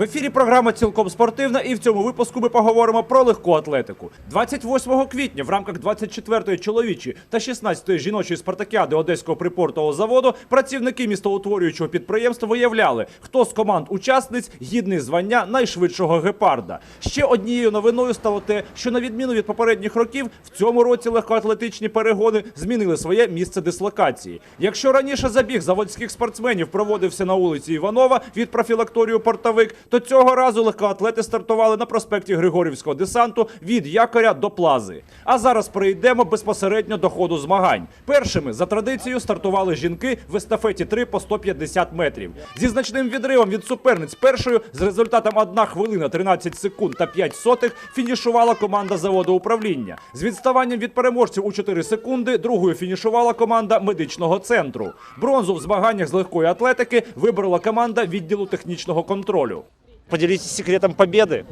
В ефірі програма цілком спортивна, і в цьому випуску ми поговоримо про легку атлетику. 28 квітня в рамках 24-ї чоловічої та 16-ї жіночої спартакіади Одеського припортового заводу працівники містоутворюючого підприємства виявляли, хто з команд учасниць гідний звання найшвидшого гепарда. Ще однією новиною стало те, що на відміну від попередніх років, в цьому році легкоатлетичні перегони змінили своє місце дислокації. Якщо раніше забіг заводських спортсменів проводився на вулиці Іванова від профілакторію Портовик, то цього разу легкоатлети стартували на проспекті Григорівського десанту від якоря до плази. А зараз перейдемо безпосередньо до ходу змагань. Першими за традицією стартували жінки в естафеті 3 по 150 метрів. Зі значним відривом від суперниць першою з результатом 1 хвилина 13 секунд та 5 сотих фінішувала команда заводу управління. З відставанням від переможців у 4 секунди другою фінішувала команда медичного центру. Бронзу в змаганнях з легкої атлетики виборола команда відділу технічного контролю. Поділіться секретом победы.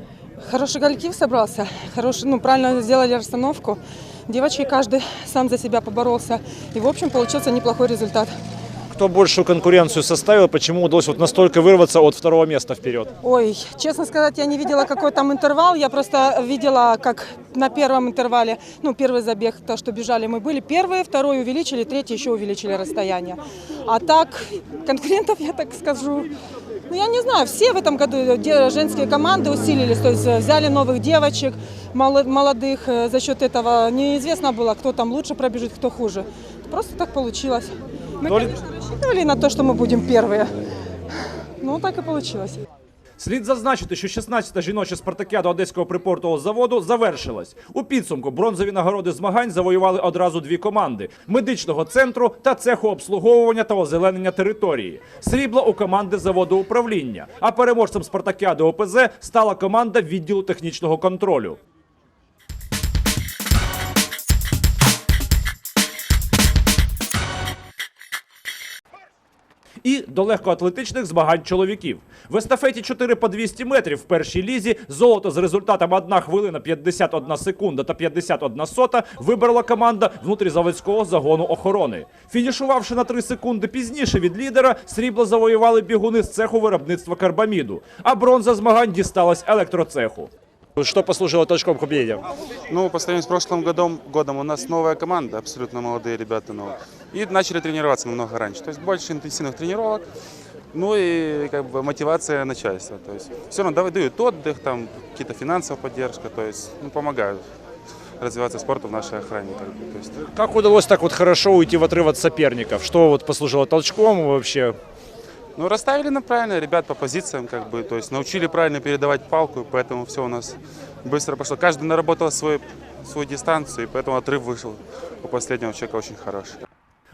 Хороший коллектив собрался, хороший, ну, правильно сделали расстановку. Девочки каждый сам за себя поборолся. И, в общем, получился неплохой результат. Кто большую конкуренцию составил, почему удалось вот настолько вырваться от второго места вперед? Ой, честно сказать, я не видела, какой там интервал. Я просто видела, как на первом интервале, ну, первый забег, то, что бежали, мы были первые, второй увеличили, третий еще увеличили расстояние. А так, конкурентов, я так скажу, ну, я не знаю, все в этом году де- женские команды усилились, то есть э, взяли новых девочек, мало- молодых, э, за счет этого неизвестно было, кто там лучше пробежит, кто хуже. Просто так получилось. Мы, Ну, ли- конечно, рассчитывали на то, что мы будем первые. Ну, так и получилось. Слід зазначити, що 16-та жіноча спартакіада Одеського припортового заводу завершилась. У підсумку бронзові нагороди змагань завоювали одразу дві команди: медичного центру та цеху обслуговування та озеленення території. Срібло у команди заводу управління. А переможцем спартакіади ОПЗ стала команда відділу технічного контролю. І до легкоатлетичних змагань чоловіків. В естафеті 4 по 200 метрів в першій лізі золото з результатом 1 хвилина 51 секунда та 51 сота вибрала команда внутрізаводського загону охорони. Фінішувавши на 3 секунди пізніше від лідера, срібло завоювали бігуни з цеху виробництва карбаміду, а бронза змагань дісталась електроцеху. Що послужило точком к победе? Ну, по сравнению с прошлым годом, годом у нас новая команда, абсолютно молодые ребята. Ну, и начали тренироваться намного раньше. То есть больше интенсивных тренировок, ну и как бы мотивация начальства. То есть все равно дают отдых, там какие-то финансовая поддержка, то есть ну, помогают развиваться спорту в нашей охране. Как бы, то есть, Как удалось так вот хорошо уйти в отрыв от соперников? Что вот послужило толчком вообще? ну, расставили на правильно ребят по позициям, как бы, то есть научили правильно передавать палку, поэтому все у нас быстро пошло. Каждый наработал свой, свою дистанцию, и поэтому отрыв вышел у последнего человека очень хороший.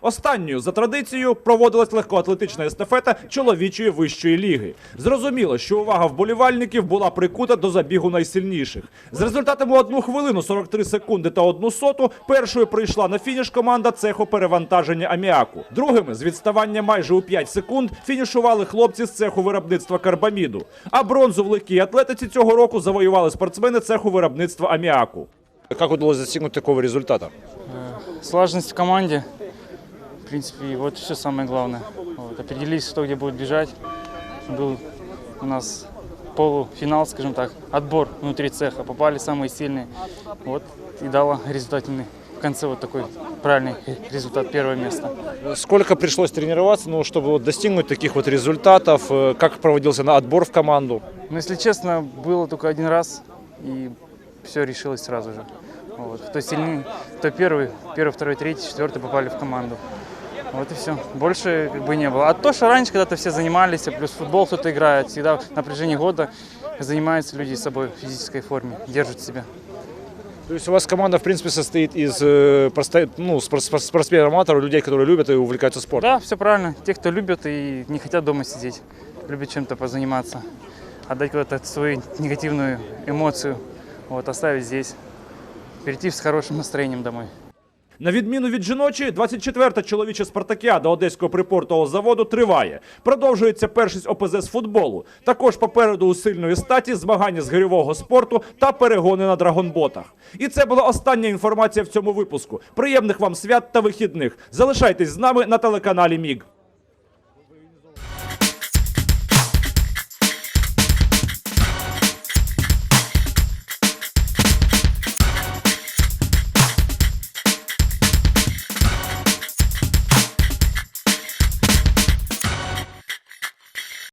Останньою за традицією проводилась легкоатлетична естафета чоловічої вищої ліги. Зрозуміло, що увага вболівальників була прикута до забігу найсильніших. З результатами 1 хвилину 43 секунди та 1 соту першою прийшла на фініш команда цеху перевантаження аміаку. Другими з відставання майже у 5 секунд фінішували хлопці з цеху виробництва карбаміду. А бронзу в легкій атлетиці цього року завоювали спортсмени цеху виробництва аміаку. Як удалось достигнути такого результату? Слаженность в команде. В принципе, и вот все самое главное. Вот, определились, кто где будет бежать. Был у нас полуфинал, скажем так, отбор внутри цеха. Попали самые сильные. Вот и дало результативный в конце вот такой правильный результат, первое место. Сколько пришлось тренироваться, ну, чтобы вот достигнуть таких вот результатов? Э, Как проводился на отбор в команду? Но, если честно, было только один раз, и все решилось сразу же. Вот. Кто сильнее, кто первый, первый, второй, третий, четвертый попали в команду. Вот и все. Больше как бы не было. А то, что раньше когда-то все занимались, плюс в футбол кто-то играет, всегда на протяжении года занимаются люди собой в физической форме, держат себя. То есть у вас команда, в принципе, состоит из э, просто, ну, спор- спор- спортсменов-аматоров, людей, которые любят и увлекаются спортом? Да, все правильно. Те, кто любят и не хотят дома сидеть, любят чем-то позаниматься, отдать куда-то свою негативную эмоцию, вот, оставить здесь, перейти с хорошим настроением домой. На відміну від жіночої, 24-та чоловіча спартакіада Одеського припортового заводу триває. Продовжується першість ОПЗ з футболу. Також попереду у сильної статі змагання з гирьового спорту та перегони на драгонботах. І це була остання інформація в цьому випуску. Приємних вам свят та вихідних. Залишайтесь з нами на телеканалі Міг.